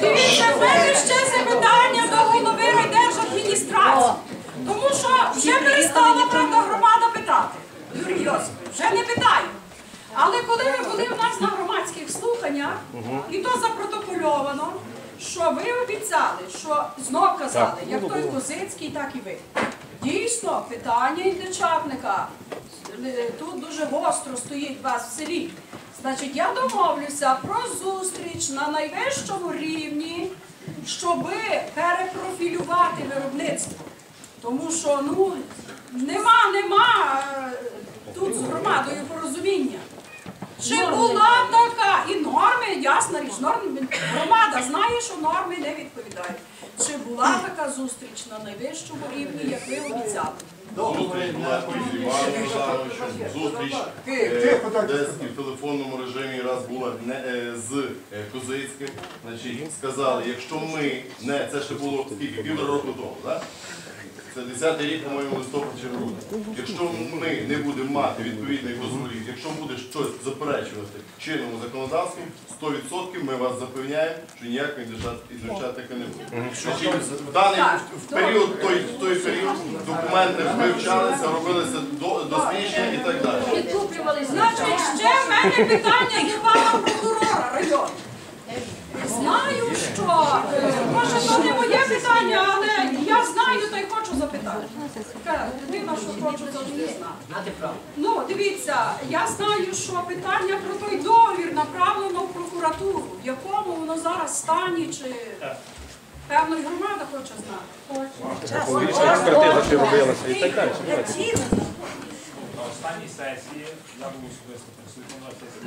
Дивіться, в ще перестала, правда, громада питати. Вже не питаю. Але коли ви були у нас на громадських слуханнях, і то запротокольовано, що ви обіцяли, що знов казали, як той Козицький, так і ви. Дійсно, питання індичатника е, тут дуже гостро стоїть вас в селі. Значить, я домовлюся про зустріч на найвищому рівні, щоби перепрофілювати виробництво. Тому що ну нема, нема е, тут з громадою порозуміння. Чи була така і норми, ясна річ, норми громада знає, що норми не відповідають. Чи була така зустріч на найвищому рівні, як ви обіцяли? Зустріч була зустріч е, десь і в телефонному режимі раз була не, е, з е, Козицьким. Значить, сказали, якщо ми не, це ще було скільки, півтора року тому, так? Це 10 рік, по-моєму, листопад чи грудень. Якщо ми не будемо мати відповідних дозволів, якщо буде щось заперечувати чинному законодавству, 100% ми вас запевняємо, що ніякої індичатника не буде. Значить, в даний в період, той, той період документи вивчалися, робилися до- дослідження і так далі. Значить, ще в мене питання до пана прокурора району. Знаю, що е, може то не моє питання, але я знаю та й хочу запитати. Така людина, що хочу завжди знати. Ну, дивіться, я знаю, що питання про той договір направлено в прокуратуру, в якому воно зараз стані, чи певно і громада хоче знати. експертиза чи робилася і так далі. На останній сесії я був особисто присутній на сесії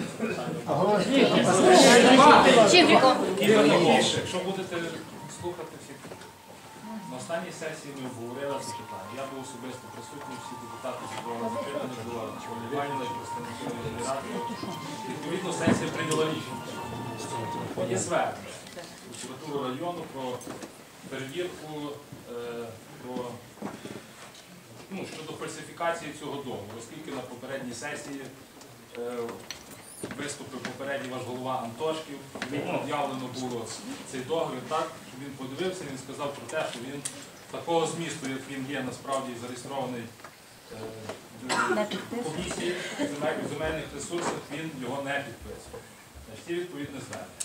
Якщо будете слухати всі. На останній сесії ми обговорили це питання. Я був особисто присутній, всі депутати зібрали запитання, була Іванівна, представники Верховної Ради. Відповідно, сесія прийняла рішення. Є звернення прокуратури району про перевірку, е, про ну, щодо фальсифікації цього договору, оскільки на попередній сесії е, виступив попередній ваш голова Антошків, він об'явлено було цей договір так, що він подивився, він сказав про те, що він такого змісту, як він є насправді зареєстрований е, в комісії земель- земельних ресурсів, він його не підписує. Значить, є відповідне звернення.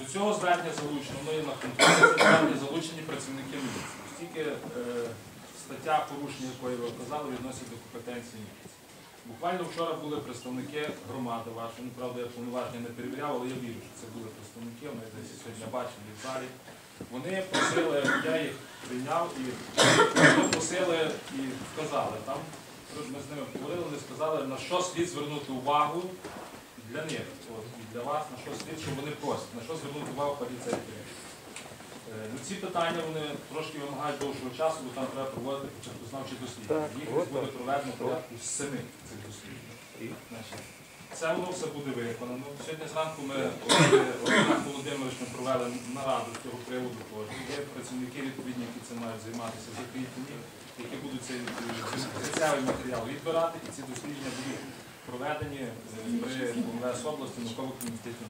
До цього звернення залучено, воно є на контролі, звернення залучені працівники міліції. Оскільки е, стаття порушення, якої ви вказали, відносить до компетенції міліції. Буквально вчора були представники громади вашої, ну, правда, я повноваження не перевіряв, але я вірю, що це були представники, вони десь сьогодні бачили в залі. Вони просили, я їх прийняв і просили і вказали там. Ми з ними поговорили, вони сказали, на що слід звернути увагу для них, от, і для вас, на що слід, що вони просять, на що звернути увагу поліцейських. Е, ну, Ці питання вони трошки вимагають довшого часу, бо там треба проводити початкознавчі дослідження. Їх буде проведено порядку з семи цих досліджень. Це воно все буде виконано. Сьогодні зранку ми Олег Володимирович ми провели нараду з цього приводу. Є працівники відповідні, які цим мають займатися закріплені, які будуть цей е, матеріал відбирати, і ці дослідження будуть проведені е, при МВС області науково-комуністичному